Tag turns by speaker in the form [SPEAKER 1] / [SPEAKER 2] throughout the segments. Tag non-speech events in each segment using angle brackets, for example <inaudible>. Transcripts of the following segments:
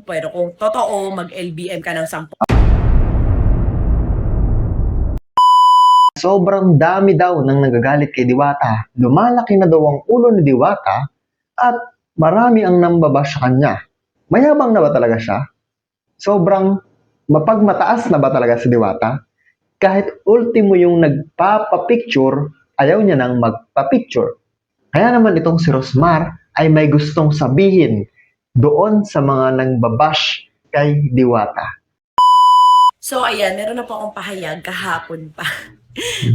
[SPEAKER 1] Pero kung totoo, mag-LBM ka ng 10
[SPEAKER 2] Sobrang dami daw ng nagagalit kay Diwata. Lumalaki na daw ang ulo ni Diwata at marami ang nambabash sa kanya. Mayabang na ba talaga siya? Sobrang mapagmataas na ba talaga si Diwata? Kahit ultimo yung nagpapapicture, ayaw niya nang magpapicture. Kaya naman itong si Rosmar ay may gustong sabihin doon sa mga nangbabash kay Diwata.
[SPEAKER 1] So, ayan, meron na po akong pahayag kahapon pa.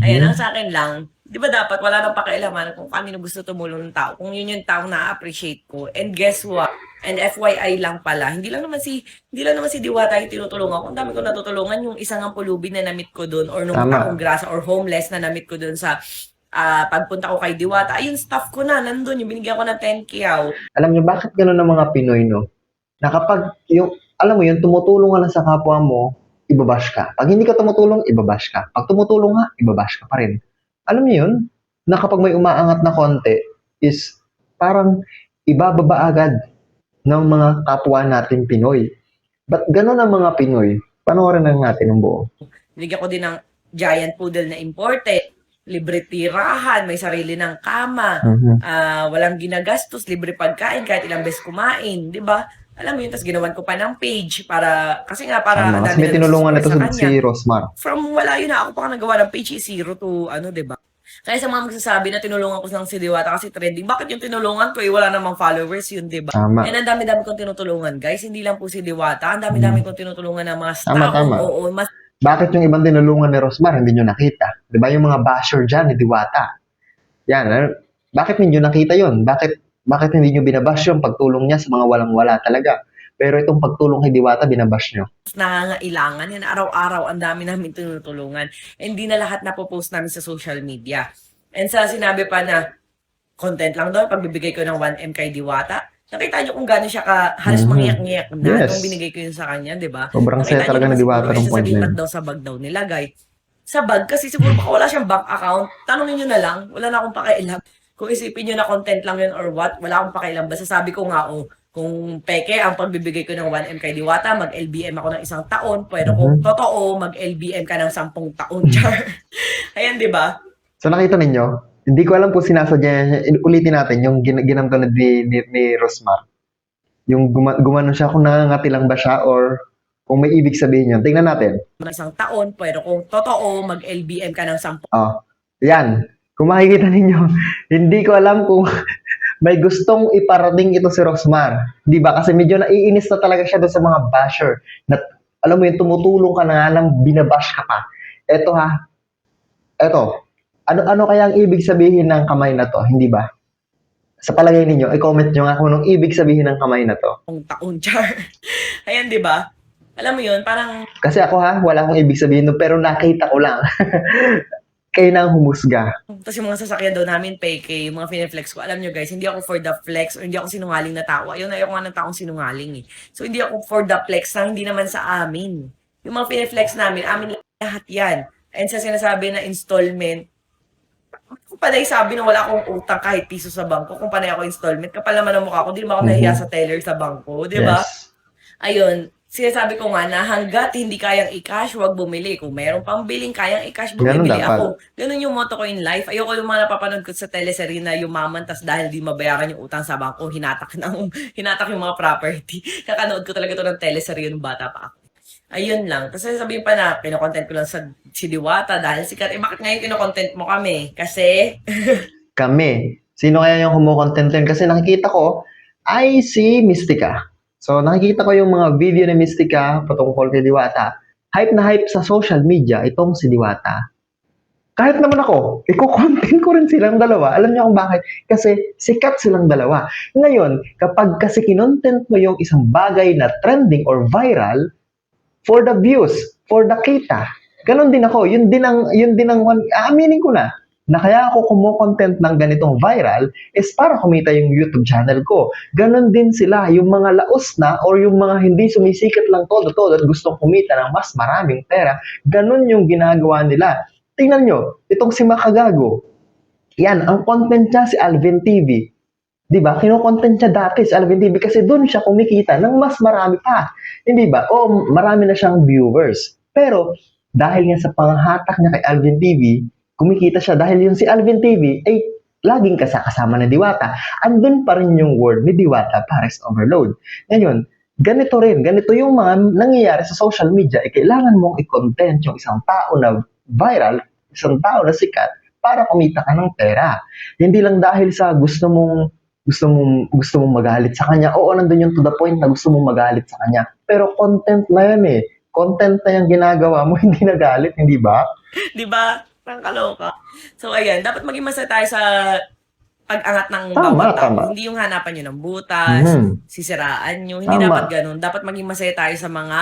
[SPEAKER 1] ayan, ang sa akin lang, di ba dapat wala nang pakialaman kung kanino gusto tumulong ng tao, kung yun yung tao na appreciate ko. And guess what? And FYI lang pala, hindi lang naman si hindi lang naman si Diwata yung tinutulungan ko. Ang dami ko natutulungan yung isang ang pulubi na namit ko doon or nung akong grasa or homeless na namit ko doon sa ah, pagpunta ko kay Diwata. Ayun, staff ko na, nandun, yung binigyan ko ng 10k out.
[SPEAKER 2] alam niyo bakit gano'n ang mga Pinoy, no? Na kapag yung, alam mo yun, tumutulong ka lang sa kapwa mo, ibabash ka. Pag hindi ka tumutulong, ibabash ka. Pag tumutulong nga, ibabash ka pa rin. Alam niyo yun? Na kapag may umaangat na konti, is parang ibababa agad ng mga kapwa natin Pinoy. Ba't gano'n ang mga Pinoy? Panoorin lang natin ang buo.
[SPEAKER 1] Binigyan ko din ng giant poodle na imported. Libre tirahan, may sarili ng kama.
[SPEAKER 2] Mhm.
[SPEAKER 1] ah, walang ginagastos, libre pagkain kahit ilang beses kumain, 'di ba? Alam mo yun, tapos ginawan ko pa ng page para, kasi nga para ang
[SPEAKER 2] Kasi may tinulungan na to
[SPEAKER 1] sa
[SPEAKER 2] si. Rosmar.
[SPEAKER 1] From wala yun na ako pa nagawa ng page, is zero to ano, 'di ba? Kaya sa mga magsasabi na tinulungan ko ng si Diwata kasi trending, bakit yung tinulungan ko eh, wala namang followers yun, 'di ba?
[SPEAKER 2] Tama.
[SPEAKER 1] And ang dami-dami kong tinutulungan, guys. Hindi lang po si Diwata, ang dami-dami kong tinutulungan ng mga staff.
[SPEAKER 2] Tama, tama.
[SPEAKER 1] Oo, mas
[SPEAKER 2] Bakit yung ibang tinulungan ni Rosmar, hindi nyo nakita? Di ba yung mga basher dyan ni Diwata? Yan, ano? bakit hindi nyo nakita yon? Bakit, bakit hindi nyo binabash yung pagtulong niya sa mga walang-wala talaga? Pero itong pagtulong kay Diwata, binabash nyo.
[SPEAKER 1] nangangailangan. Yan, araw-araw, ang dami namin tinutulungan. And di na lahat napopost namin sa social media. And sa sinabi pa na content lang doon, pagbibigay ko ng 1M kay Diwata, nakita niyo kung gano'n siya ka halos
[SPEAKER 2] Mhm.
[SPEAKER 1] mangiyak-ngiyak na
[SPEAKER 2] Yes.
[SPEAKER 1] nung binigay ko yun sa kanya, di ba?
[SPEAKER 2] Sobrang saya talaga ni Diwata nung
[SPEAKER 1] eh,
[SPEAKER 2] point na yun.
[SPEAKER 1] daw sa bag daw nilagay. Sa bag, kasi siguro baka wala siyang bank account, tanongin niyo na lang, wala na akong pakialam. Kung isipin niyo na content lang yun or what, wala akong pakialam. Basta sabi ko nga, oh, kung peke ang pagbibigay ko ng 1M kay Diwata, mag-LBM ako ng isang taon, pero kung
[SPEAKER 2] Mhm.
[SPEAKER 1] totoo, mag-LBM ka ng 10 taon, <laughs> char. Ayan, di ba?
[SPEAKER 2] So nakita ninyo, hindi ko alam kung sinasadya niya. Ulitin natin yung gin ginamto na ni, ni, ni Rosmar. Yung guma gumanon siya kung nangangati lang ba siya or kung may ibig sabihin yun. Tingnan natin.
[SPEAKER 1] Ng isang taon, pero kung totoo, mag-LBM ka ng 10
[SPEAKER 2] Oh, yan. Kung makikita ninyo, <laughs> hindi ko alam kung <laughs> may gustong iparating ito si Rosmar. Di ba? Kasi medyo naiinis na talaga siya doon sa mga basher. Na, alam mo yun, tumutulong ka na nga lang, binabash ka pa. Eto ha. Eto. Ano, ano kaya ang ibig sabihin ng kamay na to? Hindi ba? Sa palagay ninyo, i-comment nyo nga kung anong ibig sabihin ng kamay na to.
[SPEAKER 1] taon, <laughs> char. Ayan, di ba? Alam mo yun, parang
[SPEAKER 2] Kasi ako ha, wala akong ibig sabihin nun, pero nakita ko lang. <laughs> Kayo na ang humusga.
[SPEAKER 1] Tapos yung mga sasakyan daw namin, peke, yung mga fineflex ko. Alam nyo guys, hindi ako for the flex or hindi ako sinungaling na tao. Ayun, ayoko nga ng taong sinungaling eh. So hindi ako for the flex na hindi naman sa amin. Yung mga fineflex namin, amin lahat yan. And sa sinasabi na installment, kung panay sabi na wala akong utang kahit piso sa bangko, kung panay ako installment, kapal naman ang mukha ko, di naman ako
[SPEAKER 2] Mhm.
[SPEAKER 1] nahiya sa teller sa bangko, di ba?
[SPEAKER 2] Yes.
[SPEAKER 1] Ayun, sinasabi ko nga na hanggat hindi kayang i-cash, wag bumili. Kung meron pang billing, kayang i-cash,
[SPEAKER 2] Ganun
[SPEAKER 1] bumibili
[SPEAKER 2] dapat.
[SPEAKER 1] ako. Ganun yung motto ko in life. Ayoko yung mga napapanood ko sa teleserye na yumaman, tas dahil di mabayaran yung utang sa bangko, hinatak, ng, <laughs> hinatak yung mga property. <laughs> Kakanood ko talaga to ng teleserye nung bata pa ako. Ayun lang. Tapos sasabihin pa na, kinokontent ko lang sa si Diwata dahil sikat. Eh, bakit ngayon kinokontent mo kami? Kasi, <laughs>
[SPEAKER 2] kami. Sino kaya yung kumukontent yun? Kasi nakikita ko ay si Mystica. So nakikita ko yung mga video ni Mystica patungkol kay Diwata. Hype na hype sa social media itong si Diwata. Kahit naman ako, iko-content ko rin silang dalawa. Alam niyo kung bakit? Kasi sikat silang dalawa. Ngayon, kapag kasi kinontent mo yung isang bagay na trending or viral, for the views, for the kita. Ganon din ako. Yun din ang, yun din ang, aaminin ko na na kaya ako kumukontent ng ganitong viral is para kumita yung YouTube channel ko. Ganon din sila, yung mga laos na or yung mga hindi sumisikat lang todo-todo at gustong kumita ng mas maraming pera, ganon yung ginagawa nila. Tingnan nyo, itong si Makagago, yan, ang content niya si Alvin TV. Di ba? Kinokontent siya dati sa Alvin TV kasi doon siya kumikita ng mas marami pa. Hindi ba? O marami na siyang viewers. Pero dahil nga sa panghatak niya kay Alvin TV, kumikita siya dahil yung si Alvin TV ay laging kasakasama ni Diwata. Andun pa rin yung word ni Diwata Pares Overload. Ngayon, ganito rin, ganito yung mga nangyayari sa social media, eh, kailangan mong i-content yung isang tao na viral, isang tao na sikat, para kumita ka ng pera. Hindi lang dahil sa gusto mong gusto mong gusto mong magalit sa kanya. Oo, nandun yung to the point na gusto mong magalit sa kanya. Pero content na yan eh. Content na yung ginagawa mo, <laughs> hindi nagalit, hindi ba?
[SPEAKER 1] Di ba? Parang kaloka. So, ayan, dapat maging masaya tayo sa pag-angat ng
[SPEAKER 2] Tama,
[SPEAKER 1] bawat tao.
[SPEAKER 2] tama.
[SPEAKER 1] Hindi yung hanapan nyo ng butas,
[SPEAKER 2] Mhm.
[SPEAKER 1] sisiraan nyo. Hindi
[SPEAKER 2] Tama.
[SPEAKER 1] dapat ganun. Dapat maging masaya tayo sa mga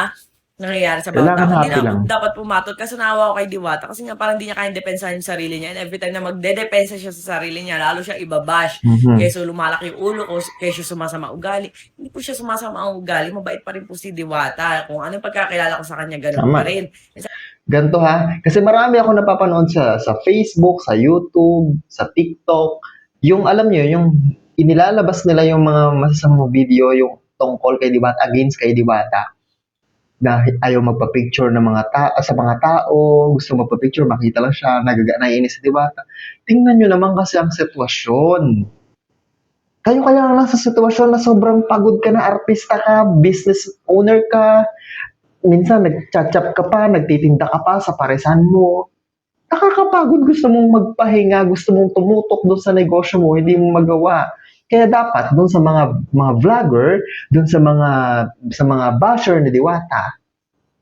[SPEAKER 1] nangyayari sa bawat
[SPEAKER 2] Kailangan happy
[SPEAKER 1] na
[SPEAKER 2] lang.
[SPEAKER 1] dapat pumatol. Kasi naawa ko kay Diwata. Kasi nga parang hindi niya kayang depensahan yung sarili niya. And every time na magdedepensa siya sa sarili niya, lalo siya ibabash.
[SPEAKER 2] Mhm.
[SPEAKER 1] Keso lumalaki yung ulo ko, keso sumasama ugali. Hindi po siya sumasama ang ugali. Mabait pa rin po si Diwata. Kung ano yung pagkakilala ko sa kanya, ganun
[SPEAKER 2] Tama.
[SPEAKER 1] pa rin.
[SPEAKER 2] Ganto ha. Kasi marami ako napapanood sa, sa Facebook, sa YouTube, sa TikTok. Yung alam nyo, yung inilalabas nila yung mga masasamang video, yung tungkol kay Diwata, against kay Diwata. Na ayaw magpa-picture ng mga ta sa mga tao, gusto magpa-picture, makita lang siya, nagaga naiinis si Diwata. Tingnan nyo naman kasi ang sitwasyon. Kayo kaya lang sa sitwasyon na sobrang pagod ka na artista ka, business owner ka, minsan nagchat-chat ka pa, nagtitinda ka pa sa paresan mo. Nakakapagod, gusto mong magpahinga, gusto mong tumutok doon sa negosyo mo, hindi mo magawa. Kaya dapat doon sa mga mga vlogger, doon sa mga sa mga basher ni Diwata.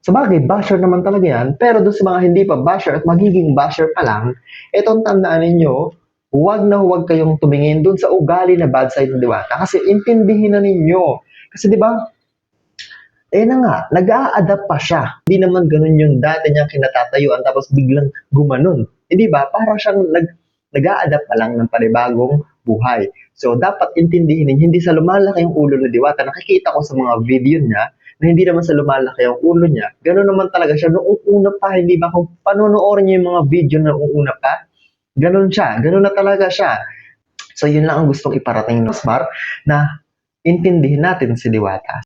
[SPEAKER 2] Sa bagay, basher naman talaga yan, pero doon sa mga hindi pa basher at magiging basher pa lang, etong tandaan ninyo, huwag na huwag kayong tumingin doon sa ugali na bad side ni Diwata kasi intindihin na ninyo. Kasi di ba, eh na nga, nag-a-adapt pa siya. Hindi naman ganun yung dati niyang kinatatayuan tapos biglang gumanon. Hindi ba? Para siyang nag, nag-a-adapt pa lang ng panibagong buhay. So, dapat intindihin ninyo, hindi sa lumalaki yung ulo ni Diwata. Nakikita ko sa mga video niya na hindi naman sa lumalaki yung ulo niya. Ganun naman talaga siya. Noong una pa, hindi ba? Kung panonoodin niyo yung mga video na noong una pa, ganun siya. Ganun na talaga siya. So, yun lang ang gustong iparating ng Smart na intindihin natin si Diwata.